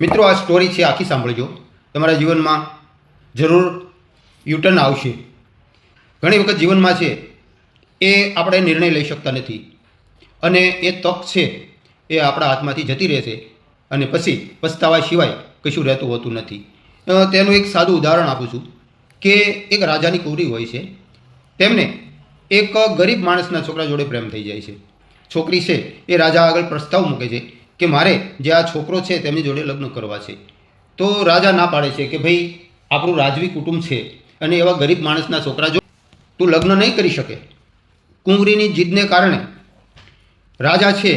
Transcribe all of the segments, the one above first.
મિત્રો, આ સ્ટોરી છે, આખી સાંભળજો. તમારા જીવનમાં જરૂર યુટર્ન આવશે. ઘણી વખત જીવનમાં છે, એ આપણે નિર્ણય લઈ શકતા નથી. અને એ તક છે, એ આપણા હાથમાંથી જતી રહેશે. અને પછી પસ્તાવા સિવાય કશું રહેતું હોતું નથી. તેનું એક સાદું ઉદાહરણ આપું છું કે એક રાજાની કુંવરી હોય છે. તેમને એક ગરીબ માણસના છોકરા જોડે પ્રેમ થઈ જાય છે. છોકરી છે, એ રાજા આગળ પ્રસ્તાવ મૂકે છે. કે મારે જે આ છોકરો છે તેમની જોડે લગ્ન કરવા છે. તો રાજા ના પાડે છે કે ભાઈ, આપણું રાજવી કુટુંબ છે અને એવા ગરીબ માણસના છોકરા જો તું લગ્ન નહીં કરી શકે. કુંવરીની જીદને કારણે રાજા છે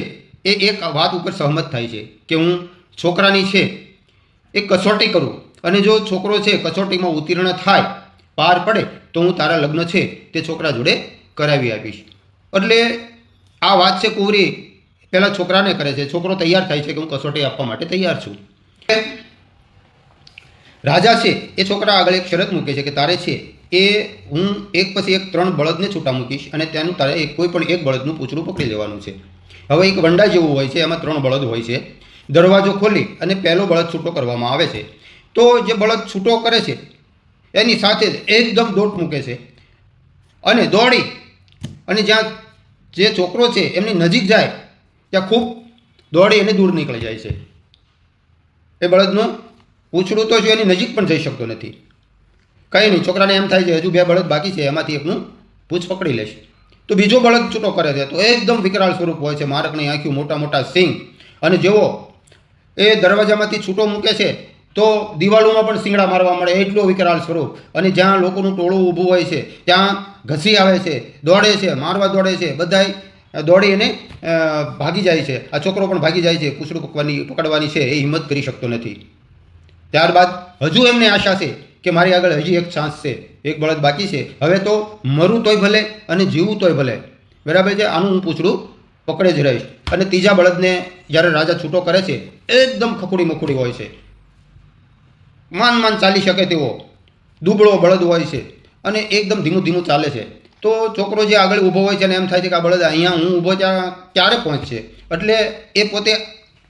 એ એક વાત ઉપર સહમત થાય છે કે હું છોકરાની છે એ કસોટી કરું અને જો છોકરો છે કસોટીમાં ઉત્તીર્ણ થાય, પાર પડે, તો હું તારા લગ્ન છે તે છોકરા જોડે કરાવી આપીશ. એટલે આ વાત છે કુંવરી પહેલાં છોકરાને કરે છે. છોકરો તૈયાર થાય છે કે હું કસોટી આપવા માટે તૈયાર છું. રાજા છે. એ છોકરા આગળ એક શરત મૂકે છે કે તારે છે એ હું એક પછી એક ત્રણ બળદને છૂટા મૂકીશ અને તેનું તારે એક કોઈ પણ એક બળદનું પૂછડું પકડી લેવાનું છે. હવે એક વંડા જેવું હોય છે, એમાં ત્રણ બળદ હોય છે. દરવાજો ખોલી અને પહેલો બળદ છૂટો કરવામાં આવે છે. તો જે બળદ છૂટો કરે છે, એની સાથે જ એકદમ દોટ મૂકે છે. અને દોડી અને જ્યાં જે છોકરો છે, એમની નજીક જાય ત્યાં ખૂબ દોડી અને દૂર નીકળી જાય છે. એ બળદનું પૂછડું તો જો એની નજીક પણ જઈ શકતો નથી. કંઈ નહીં, છોકરાને એમ થાય છે, હજુ બે બળદ બાકી છે, એમાંથી એકનું પૂંછ પકડી લેશે. તો બીજો બળદ છૂટો કરે છે, તો એકદમ વિકરાળ સ્વરૂપ હોય છે મારકની આંખ્યું મોટા મોટા સિંગ અને જેવો એ દરવાજામાંથી છૂટો મૂકે છે, તો દિવાલોમાં પણ શિંગડા મારવા મળે, એટલો વિકરાળ સ્વરૂપ. અને જ્યાં લોકોનું ટોળું ઊભું હોય છે, ત્યાં ઘસી આવે છે, દોડે છે, મારવા દોડે છે, બધાય દોડી અને ભાગી જાય છે. આ છોકરો પણ ભાગી જાય છે. કૂસડું પકવાની, પકડવાની છે. એ હિંમત કરી શકતો નથી. ત્યારબાદ હજુ એમને આશા છે કે મારી આગળ હજી એક ચાન્સ છે. એક બળદ બાકી છે. હવે તો મરું તોય ભલે અને જીવું તોય ભલે. બરાબર છે? આનું હું પૂછડું પકડે જ રહીશ. અને ત્રીજા બળદને જ્યારે રાજા છૂટો કરે છે, એકદમ ખખુડી મખુડી હોય છે. માન માન ચાલી શકે તેવો દુબળો બળદ હોય છે. અને એકદમ ધીમું ધીમું ચાલે છે. તો છોકરો જે આગળ ઊભો હોય છે અને એમ થાય છે કે આ બળદ અહીંયા હું ઊભો ત્યાં ક્યારે પહોંચશે? એટલે એ પોતે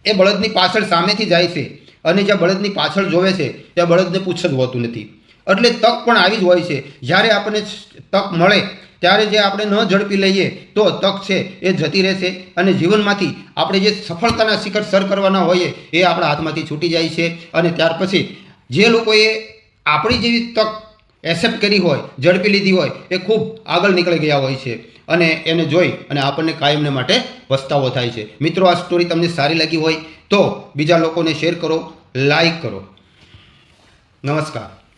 એ બળદની પાછળ સામેથી જાય છે અને જ્યાં બળદની પાછળ જોવે છે, ત્યાં બળદને પૂછ જ હોતું નથી. એટલે તક પણ આવી જ હોય છે. જ્યારે આપણને તક મળે, ત્યારે જે આપણે ન ઝડપી લઈએ, તો તક છે, એ જતી રહેશે અને જીવનમાંથી આપણે જે સફળતાના શિખર સર કરવાના હોઈએ, એ આપણા હાથમાંથી છૂટી જાય છે અને ત્યાર પછી જે લોકોએ આપણી જેવી તક એક્સેપ્ટ કરી હોય, ઝડપી લીધી હોય, એ ખૂબ આગળ નીકળી ગયા હોય છે. અને એને જોઈ અને આપણને કાયમને માટે પસ્તાવો થાય છે. મિત્રો, આ સ્ટોરી તમને સારી લાગી હોય તો બીજા લોકોને શેર કરો લાઈક કરો. નમસ્કાર.